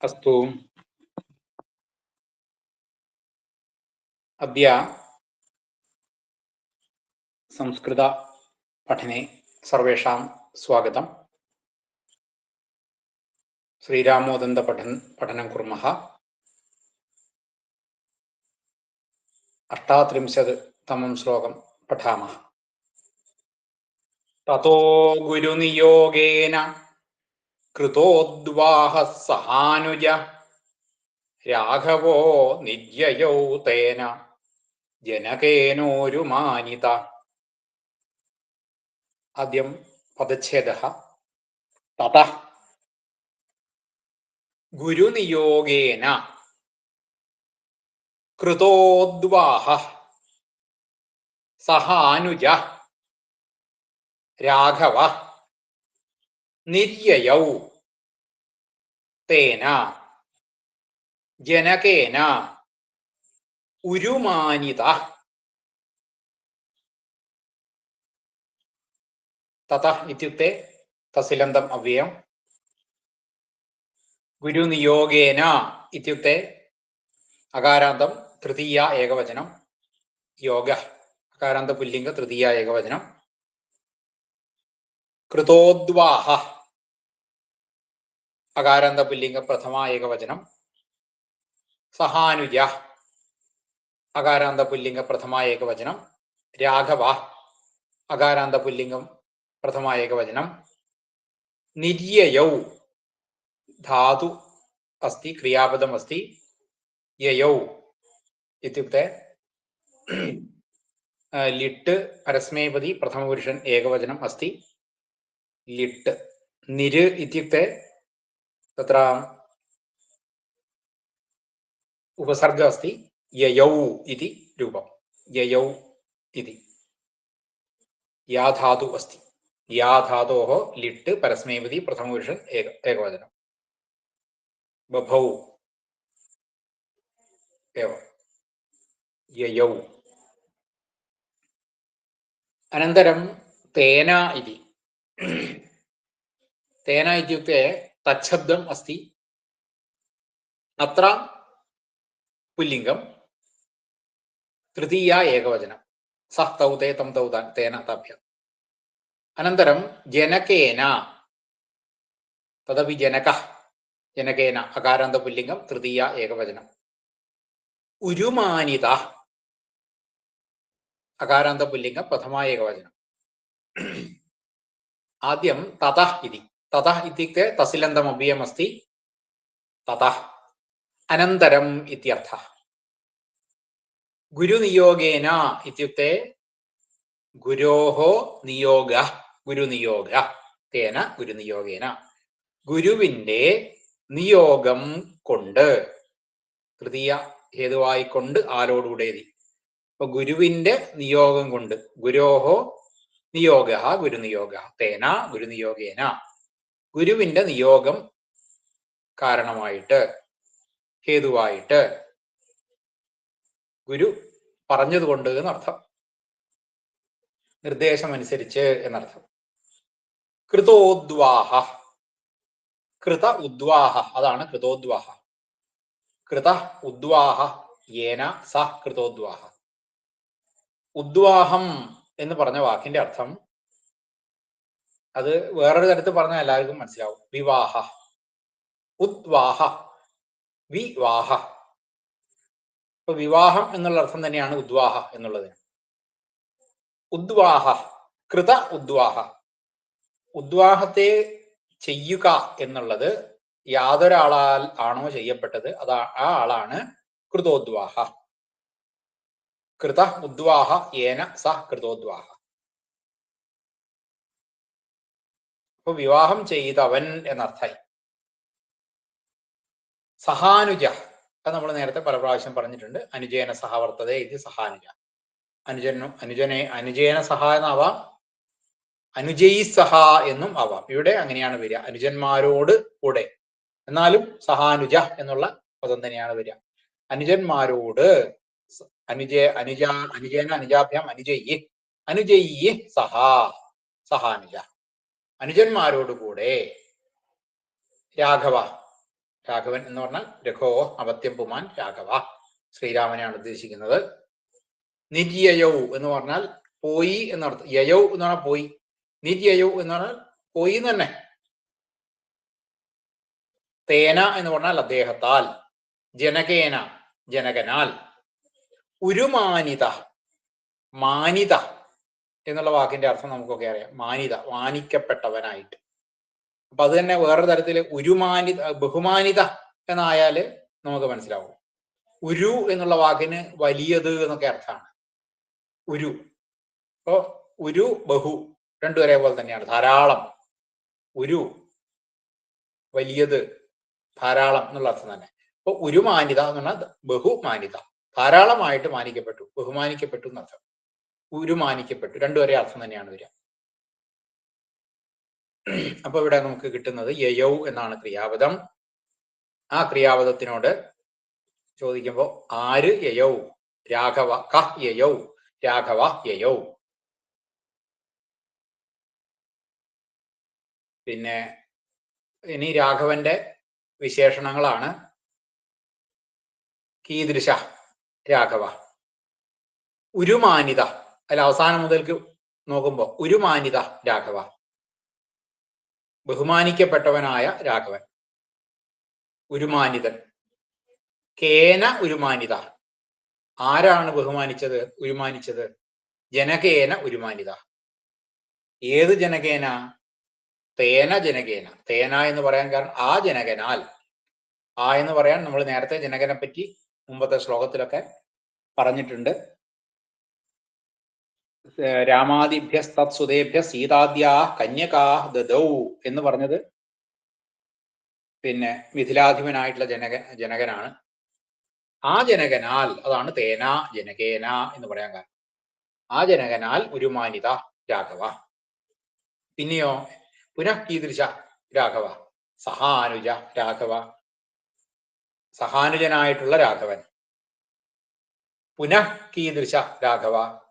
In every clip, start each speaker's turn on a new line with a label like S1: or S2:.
S1: अस्तु अद्य संस्कृतपठने सर्वेषां स्वागतम् श्रीरामोदन्तपठन् पठनं कुर्मः अष्टात्रिंशत् तमं श्लोकं पठामः തതോ ഗുരുനിയോഗേന കൃതോദ്വാഹ സഹാനുജ. രാഘവോ നിജയൗ തേന ജനകേനോരുമാനിത ആദ്യം പദച്ഛേദ. തത. ഗുരുനിയോഗേന കൃതോദ്വാഹ സഹാനുജ. രാഘവ നിര്യയൗ തേന ജനകേന ഉരുമാനിത. തത ഇത്യുക്തെ തസിലന്തം അവ്യയം. ഗുരുനിയോഗേന ഇത്യുക്തെ അകാരാന്തം തൃതീയ ഏകവചനം. യോഗ അകാരാന്ത പുല്ലിംഗ തൃതീയ ഏകവചനം. കൃതോദ്വാഹ. അകാരാന്ത പുല്ലിംഗ പ്രഥമ ഏകവചനം. സഹാനുജ. അകാരാന്ത പുല്ലിംഗ പ്രഥമ ഏകവചനം. രാഘവ. അകാരാന്ത പുല്ലിംഗം പ്രഥമ ഏകവചനം. നിര്യയൗ. ധാതു അസ്തി ക്രിയാപദം അസ്തി യയൗ. ഇത്യുക്തെ ലിട്ട് പരസ്മേപതി പ്രഥമപുരുഷൻ ഏകവചനം അസ്തി. ലിട്ട് നിര് ഇത്യുക്തെ തത്ര उपसर्ग अस्ति ययौ इति रूपं ययौ इति या धातु अस्ति या धातोः लिट् परस्मैपदी प्रथमपुरुष एक एकवचनं बभौ एव ययौ अनन्तरं तेन इति तेन इत्युक्ते तच्छब्दम् अस्ति अत्र पुल्लिङ्गं तृतीया एकवचनं सः तौ ते तं तौ तेन ताभ्याम् अनन्तरं जनकेन तदपि जनकः जनकेन अकारान्तपुल्लिङ्गं तृतीया एकवचनम् उरुमानिता अकारान्तपुल्लिङ्गं प्रथमा एकवचनम् आद्यं ततः इति ततः इत्युक्ते तसिलन्तमव्ययमस्ति ततः अनन्तरम् इत्यर्थः गुरुनियोगेन इत्युक्ते गुरोः नियोगः ഗുരുനിയോഗ തേന ഗുരുനിയോഗേന ഗുരുവിൻ്റെ നിയോഗം കൊണ്ട് തൃതീയ ഹേതുവായിക്കൊണ്ട് ആരോടുകൂടേതി അപ്പൊ ഗുരുവിന്റെ നിയോഗം കൊണ്ട് ഗുരോഹോ നിയോഗ ഗുരുനിയോഗ തേന ഗുരുനിയോഗേന ഗുരുവിന്റെ നിയോഗം കാരണമായിട്ട് ഹേതുവായിട്ട് ഗുരു പറഞ്ഞതുകൊണ്ട് എന്നർത്ഥം. നിർദ്ദേശം അനുസരിച്ച് എന്നർത്ഥം. കൃതോദ്വാഹ. കൃത ഉദ്വാഹ. അതാണ് കൃതോദ്വാഹ. കൃത ഉദ്വാഹ. യേന സ കൃതോദ്വാഹ. ഉദ്വാഹം എന്ന് പറഞ്ഞ വാക്കിന്റെ അർത്ഥം അത് വേറൊരു തരത്തിൽ പറഞ്ഞാൽ എല്ലാവർക്കും മനസ്സിലാവും. വിവാഹ. ഉദ്വാഹ. വിവാഹ. ഇപ്പൊ വിവാഹം എന്നുള്ള അർത്ഥം തന്നെയാണ് ഉദ്വാഹ എന്നുള്ളത്. ഉദ്വാഹ. കൃത ഉദ്വാഹ. ഉദ്വാഹത്തെ ചെയ്യുക എന്നുള്ളത് യാതൊരാളാൽ ആണോ ചെയ്യപ്പെട്ടത്? അതാ ആ ആളാണ് കൃതോദ്വാഹ. കൃത ഉദ്വാഹ ഏന സ കൃതോദ്വാഹ. അപ്പൊ വിവാഹം ചെയ്തവൻ എന്നർത്ഥമായി. സഹാനുജ അത് നമ്മൾ നേരത്തെ പല പ്രാവശ്യം പറഞ്ഞിട്ടുണ്ട്. അനുജേന സഹവർത്തത ഇത് സഹാനുജ. അനുജനും അനുജനെ അനുജേന സഹ എന്നാവാം. അനുജയി സഹ എന്നും ആവാം. ഇവിടെ അങ്ങനെയാണ് വരിക. അനുജന്മാരോട് കൂടെ. എന്നാലും സഹാനുജ എന്നുള്ള പദം തന്നെയാണ് വരിക. അനുജന്മാരോട് അനുജ അനുജ അനുജേന അനുജാഭ്യാം അനുജയി അനുജയി സഹാ സഹാനുജ. അനുജന്മാരോടുകൂടെ രാഘവ രാഘവൻ എന്ന് പറഞ്ഞാൽ രഘോ അവത്യം പുമാൻ രാഘവ ശ്രീരാമനെയാണ് ഉദ്ദേശിക്കുന്നത്. നിര്യയൗ എന്ന് പറഞ്ഞാൽ പോയി എന്നർത്ഥം. യയൗ എന്ന് പറഞ്ഞാൽ പോയി. നിര്യയൗ എന്ന് പറഞ്ഞാൽ പോയി തന്നെ. തേന എന്ന് പറഞ്ഞാൽ അദ്ദേഹത്താൽ. ജനകേന ജനകനാൽ. ഉരുമാനിത മാനിത. എന്നുള്ള വാക്കിന്റെ അർത്ഥം നമുക്കൊക്കെ അറിയാം. മാനിത മാനിക്കപ്പെട്ടവനായിട്ട്. അപ്പൊ അത് തന്നെ വേറൊരു തരത്തിൽ ഉരുമാനിത ബഹുമാനിത എന്നായാൽ നമുക്ക് മനസ്സിലാവും. ഉരു എന്നുള്ള വാക്കിന് വലിയത് എന്നൊക്കെ അർത്ഥമാണ്. ഉരു അപ്പോ ഉരു ബഹു രണ്ടു ഒരേപോലെ തന്നെയാണ്. ധാരാളം. ഉരു വലിയത് ധാരാളം എന്നുള്ള അർത്ഥം തന്നെ. അപ്പൊ ഉരുമാനിത എന്ന് പറഞ്ഞാൽ ബഹുമാനിത ധാരാളമായിട്ട് മാനിക്കപ്പെട്ടു ബഹുമാനിക്കപ്പെട്ടു എന്നർത്ഥം. ഉരുമാനിക്കപ്പെട്ടു. രണ്ടു ഒരേ അർത്ഥം തന്നെയാണ് വരിക. അപ്പൊ ഇവിടെ നമുക്ക് കിട്ടുന്നത് യയൗ എന്നാണ് ക്രിയാപദം. ആ ക്രിയാപദത്തിനോട് ചോദിക്കുമ്പോൾ ആര് യയൗ? രാഘവ ക യയൗ രാഘവ യയൗ. പിന്നെ ഇനി രാഘവന്റെ വിശേഷണങ്ങളാണ്. കീദൃശ രാഘവ. ഉരുമാനിത അല്ല അവസാനം മുതൽക്ക് നോക്കുമ്പോ ഉരുമാനിത രാഘവ. ബഹുമാനിക്കപ്പെട്ടവനായ രാഘവൻ. ഉരുമാനിതൻ കേന ഉരുമാനിത ആരാണ് ബഹുമാനിച്ചത്? ഉരുമാനിച്ചത് ജനകേന ഉരുമാനിത ഏത് ജനകേന? തേന ജനകേന. തേന എന്ന് പറയാൻ കാരണം ആ ജനകനാൽ. ആ എന്ന് പറയാൻ നമ്മൾ നേരത്തെ ജനകനെ പറ്റി മുമ്പത്തെ ശ്ലോകത്തിലൊക്കെ പറഞ്ഞിട്ടുണ്ട്. രാമാദിഭ്യസ്തത്സുതേഭ്യ സീതാദ്യാ കന്യകാ ദദൗ എന്ന് പറഞ്ഞത് പിന്നെ മിഥിലാധിപനായിട്ടുള്ള ജനക ജനകനാണ്. ആ ജനകനാൽ അതാണ് തേന ജനകേന എന്ന് പറയാൻ കാരണം. ആ ജനകനാൽ ഉരുമാനിത രാഘവ. പിന്നെയോ പുനഃ കീദൃശ രാഘവ സഹാനുജ രാഘവ സഹാനുജനായിട്ടുള്ള രാഘവൻ. പുനഃ കീദൃശ രാഘവ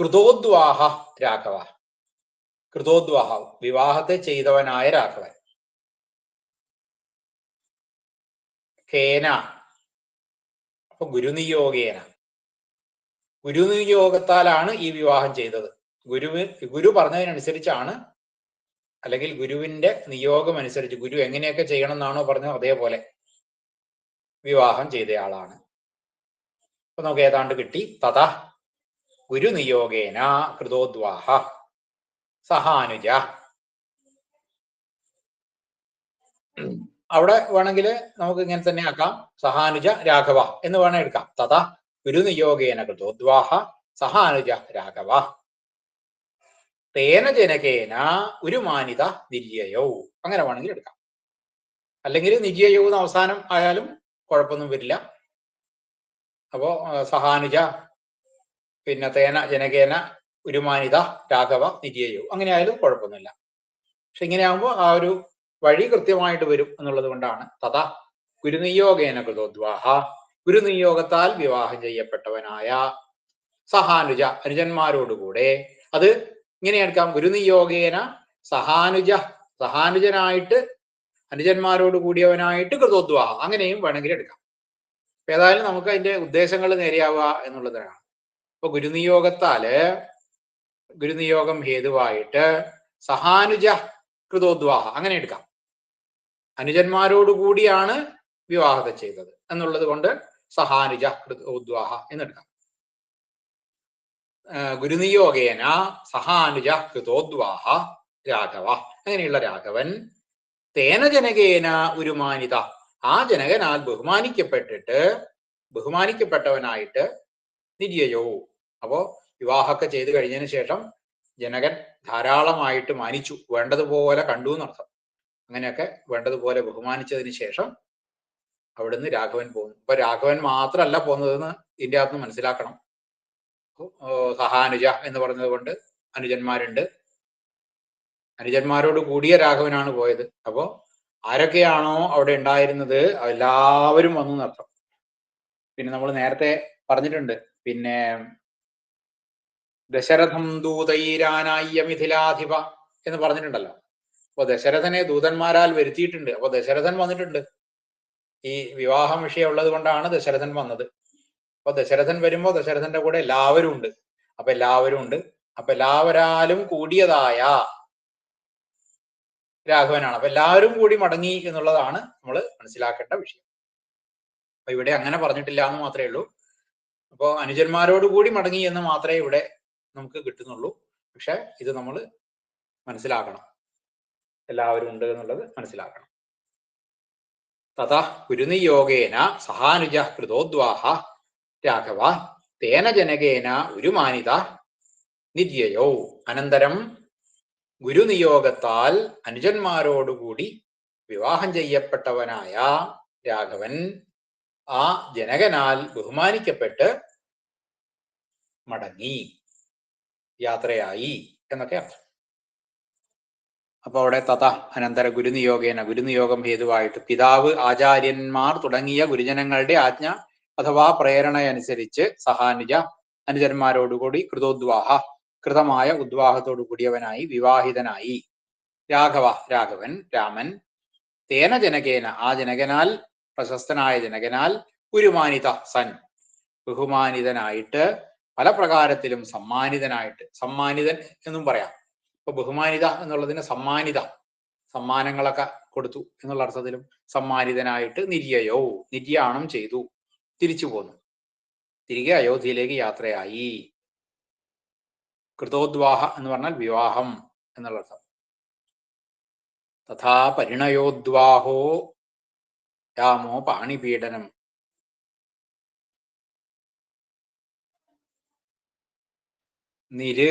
S1: കൃതോദ്വാഹ രാഘവ. കൃതോദ്വാഹ വിവാഹത്തെ ചെയ്തവനായ രാഘവൻ. കേന. അപ്പൊ ഗുരുനിയോഗേന ഗുരുനിയോഗത്താലാണ് ഈ വിവാഹം ചെയ്തത്. ഗുരുവ് ഗുരു പറഞ്ഞതിനനുസരിച്ചാണ് അല്ലെങ്കിൽ ഗുരുവിന്റെ നിയോഗം അനുസരിച്ച് ഗുരു എങ്ങനെയൊക്കെ ചെയ്യണം എന്നാണോ പറഞ്ഞത് അതേപോലെ വിവാഹം ചെയ്തയാളാണ്. അപ്പൊ നമുക്ക് ഏതാണ്ട് കിട്ടി. തഥാ ഗുരുനിയോഗേന കൃതോദ്വാഹ സഹാനുജ. അവിടെ വേണമെങ്കിൽ നമുക്ക് ഇങ്ങനെ തന്നെ ആക്കാം. സഹാനുജ രാഘവ എന്ന് വേണേ എടുക്കാം. തഥാ ഗുരുനിയോഗേന കൃതോദ്വാഹ സഹാനുജ രാഘവ. തേന ജനകേന ഉരുമാനിത നിര്യയൗ. അങ്ങനെ വേണമെങ്കിൽ എടുക്കാം. അല്ലെങ്കിൽ നിര്യയൗ എന്ന് അവസാനം ആയാലും കുഴപ്പമൊന്നും വരില്ല. അപ്പോ സഹാനുജ പിന്നെ തേന ജനകേന ഉരുമാനിത രാഘവ നിര്യയോ അങ്ങനെ ആയാലും കുഴപ്പമൊന്നുമില്ല. പക്ഷെ ഇങ്ങനെയാകുമ്പോൾ ആ ഒരു വഴി കൃത്യമായിട്ട് വരും എന്നുള്ളത് കൊണ്ടാണ്. തഥ ഗുരുനിയോഗേന കൃതോദ്വാഹ. ഗുരുനിയോഗത്താൽ വിവാഹം ചെയ്യപ്പെട്ടവനായ സഹാനുജ അനുജന്മാരോടുകൂടെ. അത് ഇങ്ങനെ എടുക്കാം ഗുരുനിയോഗേന സഹാനുജ സഹാനുജനായിട്ട് അനുജന്മാരോട് കൂടിയവനായിട്ട് കൃതോദ്വാഹ. അങ്ങനെയും വേണമെങ്കിൽ എടുക്കാം. ഏതായാലും നമുക്ക് അതിന്റെ ഉദ്ദേശങ്ങൾ നേരെയാവുക എന്നുള്ളതാണ്. ഇപ്പൊ ഗുരുനിയോഗത്താൽ ഗുരുനിയോഗം ഹേതുവായിട്ട് സഹാനുജ കൃതോദ്വാഹ അങ്ങനെ എടുക്കാം. അനുജന്മാരോടുകൂടിയാണ് വിവാഹത്തെ ചെയ്തത് എന്നുള്ളത് കൊണ്ട് സഹാനുജ കൃതോദ്വാഹ എന്നെടുക്കാം ഗുരുനിയോഗേന സഹാനുജ കൃതോദ്വാഹ രാഘവ. അങ്ങനെയുള്ള രാഘവൻ തേന ജനകേന ഉരുമാനിത. ആ ജനകനാൽ ബഹുമാനിക്കപ്പെട്ടിട്ട് ബഹുമാനിക്കപ്പെട്ടവനായിട്ട് നിര്യയോ അപ്പോ വിവാഹമൊക്കെ ചെയ്തു കഴിഞ്ഞതിന് ശേഷം ജനകൻ ധാരാളമായിട്ട് മാനിച്ചു വേണ്ടതുപോലെ കണ്ടു എന്നർത്ഥം. അങ്ങനെയൊക്കെ വേണ്ടതുപോലെ ബഹുമാനിച്ചതിന് ശേഷം അവിടുന്ന് രാഘവൻ പോകുന്നു. അപ്പൊ രാഘവൻ മാത്രമല്ല പോകുന്നതെന്ന് ഇതിന്റെ അകത്ത് മനസ്സിലാക്കണം സഹാനുജ എന്ന് പറഞ്ഞത് കൊണ്ട് അനുജന്മാരുണ്ട്. അനുജന്മാരോട് കൂടിയ രാഘവനാണ് പോയത്. അപ്പോ ആരൊക്കെയാണോ അവിടെ ഉണ്ടായിരുന്നത് എല്ലാവരും വന്നു എന്നർത്ഥം. പിന്നെ നമ്മൾ നേരത്തെ പറഞ്ഞിട്ടുണ്ട്. പിന്നെ ദശരഥം ദൂതൈരാനായ്യ മിഥിലാധിപ എന്ന് പറഞ്ഞിട്ടുണ്ടല്ലോ. അപ്പൊ ദശരഥനെ ദൂതന്മാരാൽ വരുത്തിയിട്ടുണ്ട്. അപ്പൊ ദശരഥൻ വന്നിട്ടുണ്ട്. ഈ വിവാഹം വിഷയമുള്ളത് കൊണ്ടാണ് ദശരഥൻ വന്നത്. അപ്പൊ ദശരഥൻ വരുമ്പോ ദശരഥന്റെ കൂടെ എല്ലാവരും ഉണ്ട്. അപ്പൊ എല്ലാവരും ഉണ്ട്. അപ്പൊ എല്ലാവരാലും കൂടിയതായ രാഘവനാണ്. അപ്പൊ എല്ലാവരും കൂടി മടങ്ങി എന്നുള്ളതാണ് നമ്മൾ മനസ്സിലാക്കേണ്ട വിഷയം. അപ്പൊ ഇവിടെ അങ്ങനെ പറഞ്ഞിട്ടില്ല എന്ന് മാത്രമേ ഉള്ളൂ. അപ്പോ അനുജന്മാരോട് കൂടി മടങ്ങി എന്ന് മാത്രമേ ഇവിടെ നമുക്ക് കിട്ടുന്നുള്ളൂ. പക്ഷെ ഇത് നമ്മൾ മനസ്സിലാക്കണം. എല്ലാവരും ഉണ്ട് എന്നുള്ളത് മനസ്സിലാക്കണം. തഥാ കുരുനിയോഗേന സഹാനുജ കൃതോദ്വാഹ രാഘവ തേന ജനകേന ഉരുമാനിത നിര്യയോ അനന്തരം ഗുരുനിയോഗത്താൽ അനുജന്മാരോടുകൂടി വിവാഹം ചെയ്യപ്പെട്ടവനായ രാഘവൻ ആ ജനകനാൽ ബഹുമാനിക്കപ്പെട്ട് മടങ്ങി. യാത്രയായി എന്നൊക്കെ അർത്ഥം. അപ്പൊ അവിടെ തഥ അനന്തര ഗുരുനിയോഗേന ഗുരുനിയോഗം ഹേതുവായിട്ട് പിതാവ് ആചാര്യന്മാർ തുടങ്ങിയ ഗുരുജനങ്ങളുടെ ആജ്ഞ അഥവാ പ്രേരണയനുസരിച്ച് സഹാനുജ അനുജന്മാരോടുകൂടി കൃതോദ്വാഹ കൃതമായ ഉദ്വാഹത്തോടു കൂടിയവനായി വിവാഹിതനായി. രാഘവ രാഘവൻ രാമൻ തേന ജനകേന ആ ജനകനാൽ പ്രശസ്തനായ ജനകനാൽ ഗുരുമാനിത സൻ ബഹുമാനിതനായിട്ട് പല പ്രകാരത്തിലും സമ്മാനിതനായിട്ട് സമ്മാനിതൻ എന്നും പറയാം. ഇപ്പൊ ബഹുമാനിത എന്നുള്ളതിന് സമ്മാനിത സമ്മാനങ്ങളൊക്കെ കൊടുത്തു എന്നുള്ള അർത്ഥത്തിലും സമ്മാനിതനായിട്ട് നിര്യയോ നിര്യാണം ചെയ്തു തിരിച്ചു പോന്നു. തിരികെ അയോധ്യയിലേക്ക് യാത്രയായി. കൃതോദ്വാഹ എന്ന് പറഞ്ഞാൽ വിവാഹം എന്നുള്ള അർത്ഥം. തഥാ പരിണയോദ്വാഹോ രാമോ പാണിപീഡനം. നിര്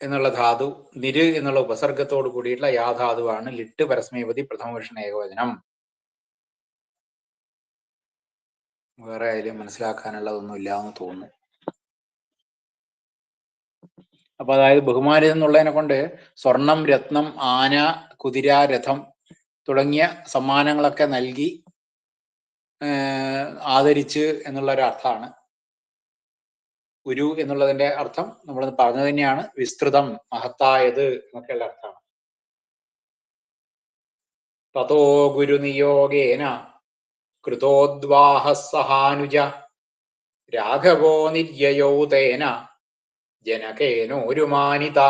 S1: എന്നുള്ള ധാതു നിര് എന്നുള്ള ഉപസർഗത്തോട് കൂടിയിട്ടുള്ള യാധാതുവാണ് ലിട്ട് പരസ്മേപതി പ്രഥമപുരുഷൻ ഏകവചനം. വേറെ അതിൽ മനസ്സിലാക്കാനുള്ളതൊന്നുമില്ല എന്ന് തോന്നുന്നു. അപ്പൊ അതായത് ബഹുമാനിതം എന്നുള്ളതിനെ കൊണ്ട് സ്വർണം രത്നം ആന കുതിര രഥം തുടങ്ങിയ സമ്മാനങ്ങളൊക്കെ നൽകി ആദരിച്ച് എന്നുള്ള ഒരു അർത്ഥമാണ് ഗുരു എന്നുള്ളതിന്റെ അർത്ഥം നമ്മൾ പറഞ്ഞു തന്നെയാണ്. വിസ്തൃതം മഹത്തായത് എന്നൊക്കെയുള്ള അർത്ഥമാണ്. തതോ ഗുരുനിയോഗേന കൃതോദ്വാഹ സഹാനുജ രാഘവോ നിര്യയോ തേന ജനകേനോരുമാനിത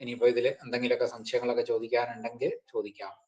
S1: ഇനിയിപ്പോ ഇതിൽ എന്തെങ്കിലുമൊക്കെ സംശയങ്ങളൊക്കെ ചോദിക്കാനുണ്ടെങ്കിൽ ചോദിക്കാം.